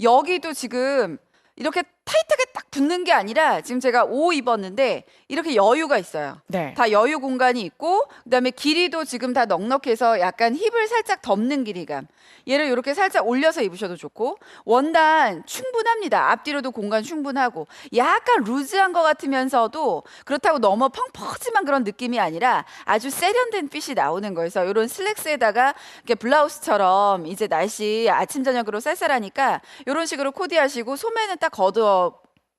여기도 지금 이렇게 타이트하게 딱 붙는 게 아니라 지금 제가 옷 입었는데 이렇게 여유가 있어요. 네. 다 여유 공간이 있고 그다음에 길이도 지금 다 넉넉해서 약간 힙을 살짝 덮는 길이감. 얘를 이렇게 살짝 올려서 입으셔도 좋고 원단 충분합니다. 앞뒤로도 공간 충분하고 약간 루즈한 것 같으면서도 그렇다고 너무 펑퍼짐한 그런 느낌이 아니라 아주 세련된 핏이 나오는 거여서 이런 슬랙스에다가 이렇게 블라우스처럼 이제 날씨 아침 저녁으로 쌀쌀하니까 이런 식으로 코디하시고 소매는 딱 걷어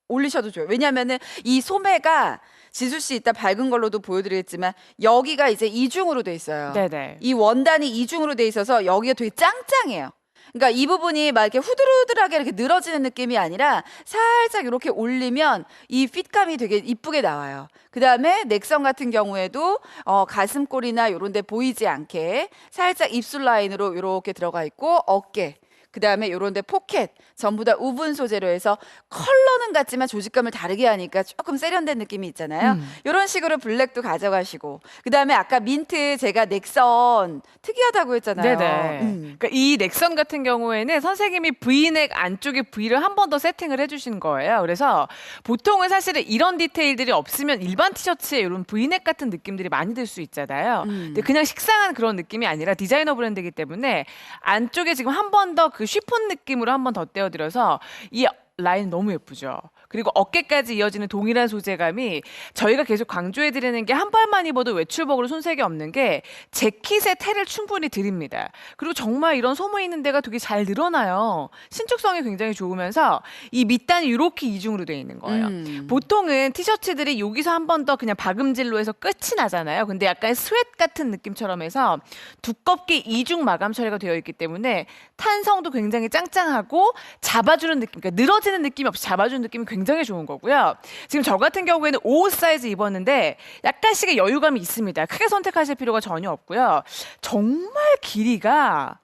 올리셔도 좋아요. 왜냐하면은 이 소매가 지수 씨 이따 밝은 걸로도 보여드리겠지만 여기가 이제 이중으로 돼 있어요. 네네. 이 원단이 이중으로 돼 있어서 여기가 되게 짱짱해요. 그러니까 이 부분이 막 이렇게 후들후들하게 이렇게 늘어지는 느낌이 아니라 살짝 이렇게 올리면 이 핏감이 되게 이쁘게 나와요. 그 다음에 넥선 같은 경우에도 어, 가슴골이나 이런 데 보이지 않게 살짝 입술 라인으로 이렇게 들어가 있고 어깨 그 다음에 요런 데 포켓 전부 다 우분 소재로 해서 컬러는 같지만 조직감을 다르게 하니까 조금 세련된 느낌이 있잖아요. 음. 이런 식으로 블랙도 가져가시고 그 다음에 아까 민트 제가 넥선 특이하다고 했잖아요. 네네. 음. 그러니까 이 넥선 같은 경우에는 선생님이 V넥 안쪽에 V를 한 번 더 세팅을 해주신 거예요. 그래서 보통은 사실은 이런 디테일들이 없으면 일반 티셔츠에 이런 V넥 같은 느낌들이 많이 들 수 있잖아요. 음. 근데 그냥 식상한 그런 느낌이 아니라 디자이너 브랜드이기 때문에 안쪽에 지금 한 번 더그 쉬폰 느낌으로 한 번 더 떼어드려서 이 라인 너무 예쁘죠. 그리고 어깨까지 이어지는 동일한 소재감이 저희가 계속 강조해 드리는 게한 벌만 입어도 외출복으로 손색이 없는 게 재킷의 테를 충분히 드립니다. 그리고 정말 이런 소모 있는 데가 되게 잘 늘어나요. 신축성이 굉장히 좋으면서 이 밑단이 이렇게 이중으로 되어 있는 거예요. 음. 보통은 티셔츠들이 여기서 한 번 더 그냥 박음질로 해서 끝이 나잖아요. 근데 약간 스웨트 같은 느낌처럼 해서 두껍게 이중 마감 처리가 되어 있기 때문에 탄성도 굉장히 짱짱하고 잡아주는 느낌, 그러니까 늘어지 는 느낌이 없이 잡아주는 느낌이 굉장히 좋은 거고요. 지금 저 같은 경우에는 5 사이즈 입었는데 약간씩의 여유감이 있습니다. 크게 선택하실 필요가 전혀 없고요. 정말 길이가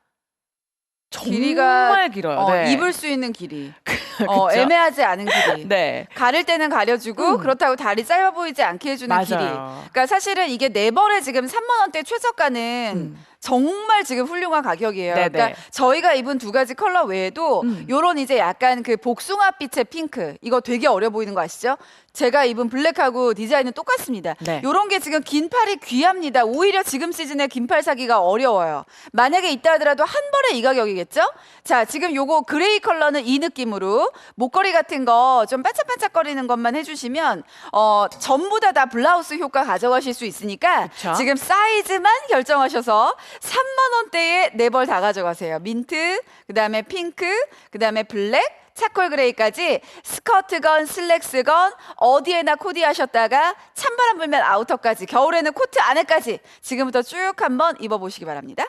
길이가, 정말 길어요. 어, 네. 입을 수 있는 길이. 어? 애매하지 않은 길이. 네. 가릴 때는 가려주고 음. 그렇다고 다리 짧아 보이지 않게 해주는 길이. 맞아요. 그러니까 사실은 이게 네 벌에 지금 3만 원대 최저가는 음. 정말 지금 훌륭한 가격이에요. 네네. 그러니까 저희가 입은 두 가지 컬러 외에도 음. 요런 이제 약간 그 복숭아빛의 핑크 이거 되게 어려 보이는 거 아시죠? 제가 입은 블랙하고 디자인은 똑같습니다. 네. 요런 게 지금 긴 팔이 귀합니다. 오히려 지금 시즌에 긴 팔 사기가 어려워요. 만약에 있다 하더라도 한 벌에 이 가격이겠죠? 자, 지금 요거 그레이 컬러는 이 느낌으로 목걸이 같은 거 좀 반짝반짝거리는 것만 해주시면 어 전부 다 다 블라우스 효과 가져가실 수 있으니까 그쵸? 지금 사이즈만 결정하셔서 3만 원대에 네 벌 다 가져가세요. 민트, 그다음에 핑크, 그다음에 블랙, 차콜 그레이까지 스커트건 슬랙스건 어디에나 코디하셨다가 찬바람 불면 아우터까지 겨울에는 코트 안에까지 지금부터 쭉 한번 입어보시기 바랍니다.